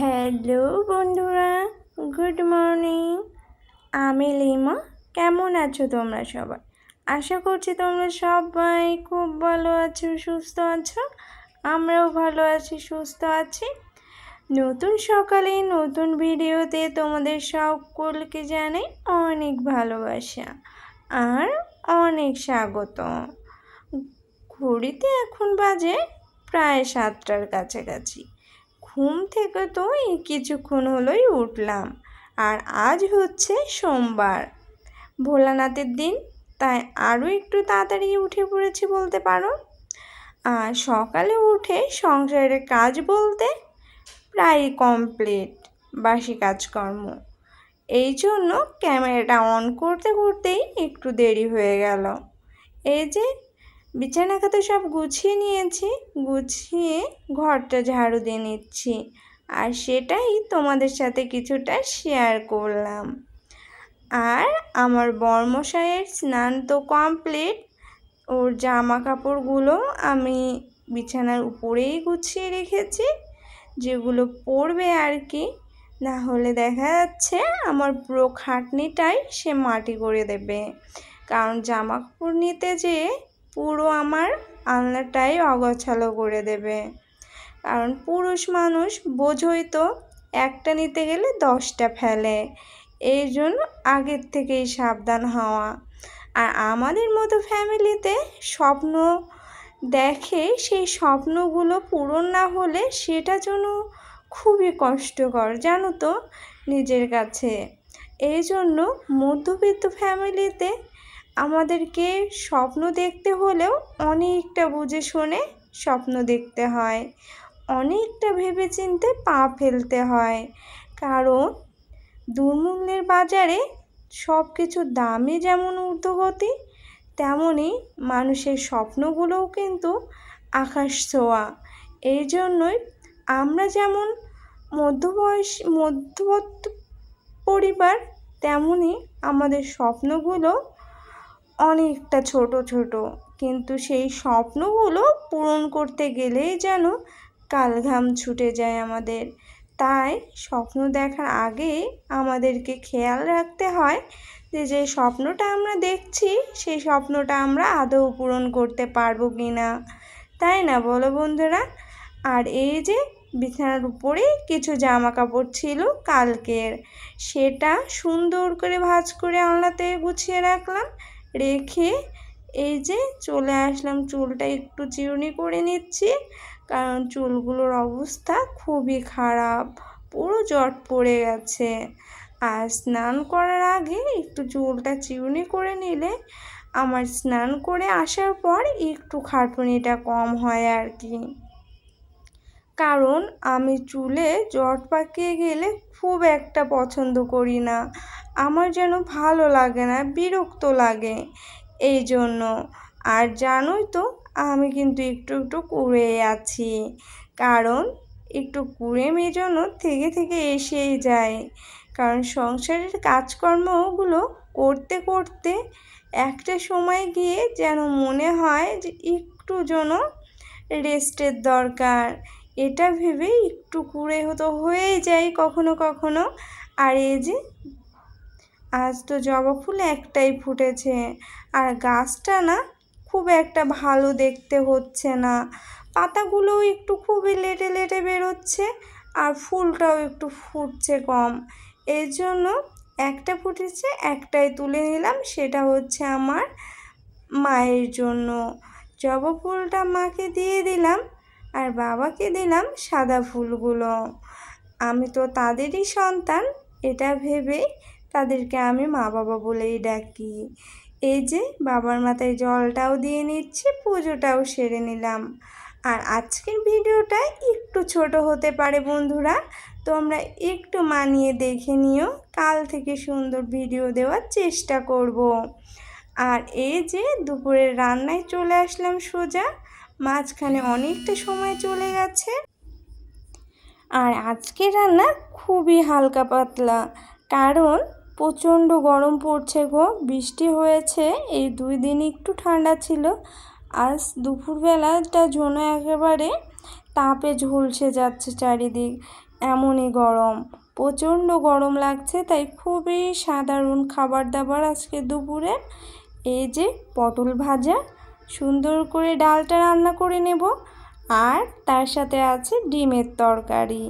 Hello বন্ধুরা, good morning. আমি lima, কেমন আছো তোমরা সবাই? আশা করছি তোমরা সবাই খুব ভালো আছো, সুস্থ আছো। আমরাও ভালো আছি, সুস্থ আছি। নতুন সকালে, নতুন ভিডিওতে তোমাদের সকলকে জানাই অনেক ভালোবাসা আর অনেক স্বাগত। ঘড়িতে এখন বাজে প্রায় সাতটার কাছাকাছি। ঘুম থেকে তো এই কিছুক্ষণ হলোই উঠলাম। আর আজ হচ্ছে সোমবার। ভোলানাথের দিন, তাই আরও একটু তাড়াতাড়ি উঠে পড়েছি বলতে পারো। আর সকালে উঠে সংসারের কাজ বলতে প্রায় কমপ্লিট বাসি কাজকর্ম। এই জন্য ক্যামেরাটা অন করতে করতেই একটু দেরি হয়ে গেল। এই যে বিছানা খাতে সব গুছিয়ে নিয়েছি, গুছিয়ে ঘরটা ঝাড়ু দিয়ে নিচ্ছি। আর সেটাই তোমাদের সাথে কিছুটা শেয়ার করলাম। আর আমার বর্মশাইয়ের স্নান তো কমপ্লিট ওর জামা কাপড়গুলো আমি বিছানার উপরেই গুছিয়ে রেখেছি। যেগুলো পরবে আর কি। না হলে দেখা যাচ্ছে আমার পুরো খাটনিটাই সে মাটি করে দেবে। কারণ জামা কাপড় নিতে যেয়ে পুরো আমার আলনাটাই অগোছালো করে দেবে। কারণ পুরুষ মানুষ বোঝই তো একটা নিতে গেলে দশটা ফেলে। এই জন্য আগের থেকেই সাবধান হওয়া। আর আমাদের মতো ফ্যামিলিতে স্বপ্ন দেখে সেই স্বপ্নগুলো পূরণ না হলে সেটা যেন খুবই কষ্টকর, জানো তো, নিজের কাছে। এই জন্য মধ্যবিত্ত ফ্যামিলিতে আমাদেরকে স্বপ্ন দেখতে হলেও অনেকটা বুঝে শুনে স্বপ্ন দেখতে হয়। অনেকটা ভেবে চিনতে পা ফেলতে হয়। কারণ দুর্মূল্যের বাজারে সব কিছুর দামে যেমন ঊর্ধ্বগতি তেমনই মানুষের স্বপ্নগুলোও কিন্তু আকাশ ছোঁয়া। এই জন্যই আমরা যেমন মধ্যবয়স, মধ্যবর্তী পরিবার তেমনই আমাদের স্বপ্নগুলো অনেকটা ছোট ছোট। কিন্তু সেই স্বপ্নগুলো পূরণ করতে গেলেই যেন কালঘাম ছুটে যায় আমাদের। তাই স্বপ্ন দেখার আগে আমাদেরকে খেয়াল রাখতে হয় যে যে স্বপ্নটা আমরা দেখছি, সেই স্বপ্নটা আমরা আদৌ পূরণ করতে পারব কি না তাই না বলো বন্ধুরা? আর এই যে বিছানার উপরে কিছু জামা কাপড় ছিল কালকের, সেটা সুন্দর করে ভাজ করে আলনাতে গুছিয়ে রাখলাম। রেখে এই যে চলে আসলাম। চুলটা একটু চিরুনি করে নিচ্ছি, কারণ চুলগুলোর অবস্থা খুবই খারাপ, পুরো জট পড়ে গেছে। আর স্নান করার আগে একটু চুলটা চিরুনি করে নিলে আমার স্নান করে আসার পর একটু খাটুনিটা কম হয় আর কি। কারণ আমি চুলে জট পাকিয়ে গেলে খুব একটা পছন্দ করি না। আমার যেন ভালো লাগে না, বিরক্ত লাগে এই জন্য আর জানোই তো, আমি কিন্তু একটু একটু কুড়ে আছি। কারণ একটু কুড়ে জন্য থেকে থেকে এসেই যায়। কারণ সংসারের কাজকর্মগুলো করতে করতে একটা সময় গিয়ে যেন মনে হয় যে একটু যেন রেস্টের দরকার। এটা ভেবে একটু কুড়ে হতো হয়েই যায় কখনো কখনো। আর এই যে আজ তো জবা ফুল একটাই ফুটেছে। আর গাছটা না খুব একটা ভালো দেখতে হচ্ছে না। পাতাগুলোও একটু খুবই লেটে লেটে বেরোচ্ছে আর ফুলটাও একটু ফুটছে কম। এই জন্য একটা ফুটেছে, একটাই তুলে নিলাম, সেটা হচ্ছে আমার মায়ের জন্য। জবা ফুলটা মাকে দিয়ে দিলাম আর বাবাকে দিলাম সাদা ফুলগুলো। আমি তো তাদেরই সন্তান, এটা ভেবেই তাদেরকে আমি মা বাবা বলেই ডাকি। এই যে, বাবার মাথায় জলটাও দিয়ে নিচ্ছি, পুজোটাও সেরে নিলাম। আর আজকের ভিডিওটা একটু ছোট হতে পারে বন্ধুরা, তোমরা একটু মানিয়ে দেখে নিও, কাল থেকে সুন্দর ভিডিও দেওয়ার চেষ্টা করব। আর এই যে, দুপুরের রান্নায় চলে আসলাম সোজা, মাঝখানে অনেকটা সময় চলে গেছে। আর আজকে রান্না খুবই হালকা পাতলা, কারণ প্রচণ্ড গরম পড়ছে গো। বৃষ্টি হয়েছে, এই দুই দিন একটু ঠান্ডা ছিল। আজ দুপুরবেলাটা যেন একেবারে তাপে ঝলসে যাচ্ছে চারিদিক, এমনই গরম। প্রচণ্ড গরম লাগছে, তাই খুবই সাধারণ খাবার দাবার আজকে দুপুরে। এই যে পটল ভাজা, সুন্দর করে ডালটা রান্না করে নেব। আর তার সাথে আছে ডিমের তরকারি,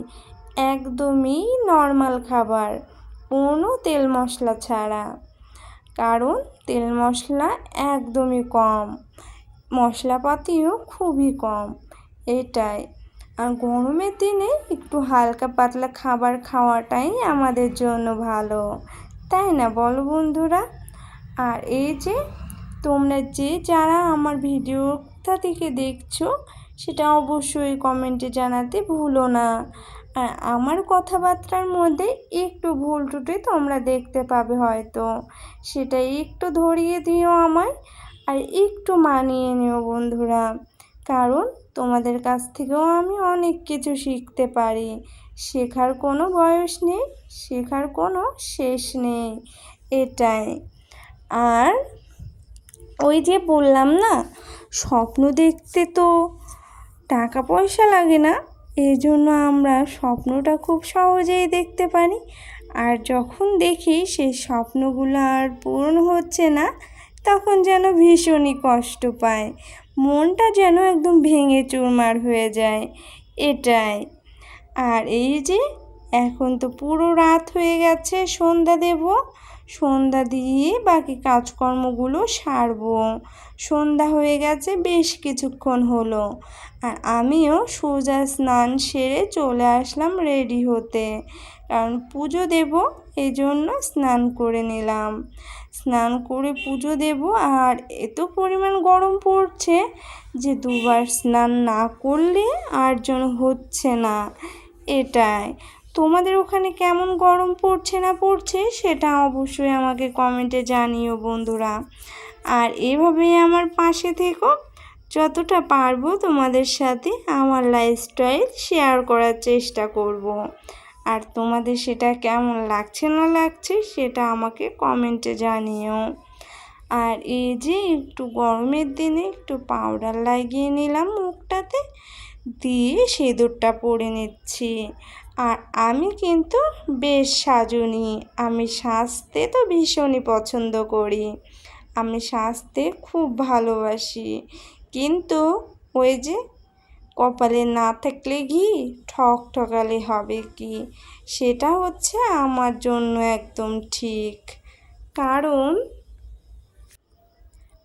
একদমই নর্মাল খাবার। কোনো তেল মশলা ছাড়া, কারণ তেল মশলা একদমই কম, মশলাপাতিও খুবই কম। এটাই। আর গরমের দিনে একটু হালকা পাতলা খাবার খাওয়াটাই আমাদের জন্য ভালো, তাই না? বলো বন্ধুরা। আর এই যে, তোমরা যে যারা আমার ভিডিও কোথা থেকে দেখছ, সেটা অবশ্যই কমেন্টে জানাতে ভুলো না। আর আমার কথাবার্তার মধ্যে একটু ভুল টুটি তোমরা দেখতে পাবে হয়তো। সেটা একটু ধরিয়ে দিও আমায় আর একটু মানিয়ে নিও বন্ধুরা। কারণ তোমাদের কাছ থেকেও আমি অনেক কিছু শিখতে পারি। শেখার কোনো বয়স নেই, শেখার কোনো শেষ নেই, এটাই। আর ওই যে বললাম না, স্বপ্ন দেখতে তো টাকা পয়সা লাগে না এই জন্য আমরা স্বপ্নটা খুব সহজেই দেখতে পারি। আর যখন দেখি সেই স্বপ্নগুলো আর পূরণ হচ্ছে না, তখন যেন ভীষণই কষ্ট পায়। মনটা যেন একদম ভেঙে চুরমার হয়ে যায়। এটাই। আর এই যে, এখন তো পুরো রাত হয়ে গেছে সন্ধ্যা দেব। সন্ধ্যা দিয়ে বাকি কাজকর্মগুলো সারবো। সন্ধ্যা হয়ে গেছে, বেশ কিছুক্ষণ হলো। আর আমিও সোজা স্নান সেরে চলে আসলাম রেডি হতে। কারণ পুজো দেব এই জন্য স্নান করে নিলাম। স্নান করে পুজো দেব, আর এত পরিমাণ গরম পড়ছে যে দুবার স্নান না করলে আর যেন হচ্ছে না। এটাই। তোমাদের ওখানে কেমন গরম পড়ছে না পড়ছে সেটা অবশ্যই আমাকে কমেন্টে জানিও বন্ধুরা। আর এভাবেই আমার পাশে থেকো। যতটা পারব তোমাদের সাথে আমার লাইফস্টাইল শেয়ার করার চেষ্টা করব। আর তোমাদের সেটা কেমন লাগছে না লাগছে সেটা আমাকে কমেন্টে জানিও। আর এই যে একটু গরমের দিনে একটু পাউডার লাগিয়ে নিলাম মুখটাতে, দিয়ে সেঁদুরটা পরে নিচ্ছি। আর আমি কিন্তু বেশ সাজুনি, আমি সাজতে তো ভীষণই পছন্দ করি। আমি সাজতে খুব ভালোবাসি। কিন্তু ওই যে কপালে না থাকলে ঘি ঠক ঠকালে হবে কি? সেটা হচ্ছে আমার জন্য একদম ঠিক। কারণ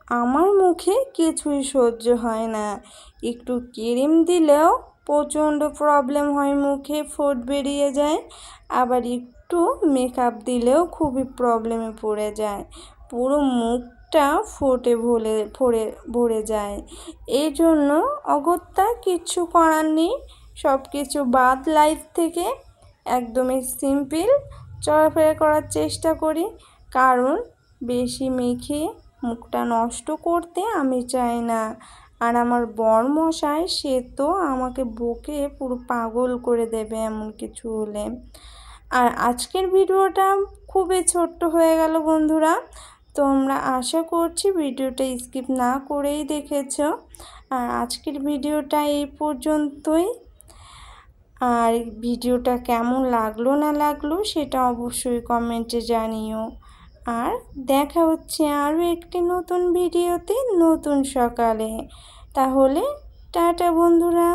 আমার মুখে কিছুই সহ্য হয় না। একটু ক্রিম দিলেও প্রচণ্ড প্রবলেম হয়, মুখে ফোট বেরিয়ে যায়। আবার একটু মেকআপ দিলেও খুবই প্রবলেমে পড়ে যায়। পুরো মুখটা ফোটে ভরে ভরে ভরে যায়। এই জন্য অগত্যা কিচ্ছু করার নেই। সব কিছু বাদ লাইফ থেকে একদমই সিম্পল চলাফেরা করার চেষ্টা করি। কারণ বেশি মেখে মুখটা নষ্ট করতে আমি চাই না। আর আমার বর মশাই সে তো আমাকে বকে পুরো পাগল করে দেবে এমন কিছু হলে। আর আজকের ভিডিওটা খুবই ছোট্ট হয়ে গেল বন্ধুরা। তোমরা আশা করছি ভিডিওটা স্কিপ না করেই দেখেছ। আর আজকের ভিডিওটা এই পর্যন্তই। আর ভিডিওটা কেমন লাগল না লাগল সেটা অবশ্যই কমেন্টে জানিও। আর দেখা হচ্ছে আরও একটি নতুন ভিডিওতে নতুন সকালে। তাহলে টাটা বন্ধুরা।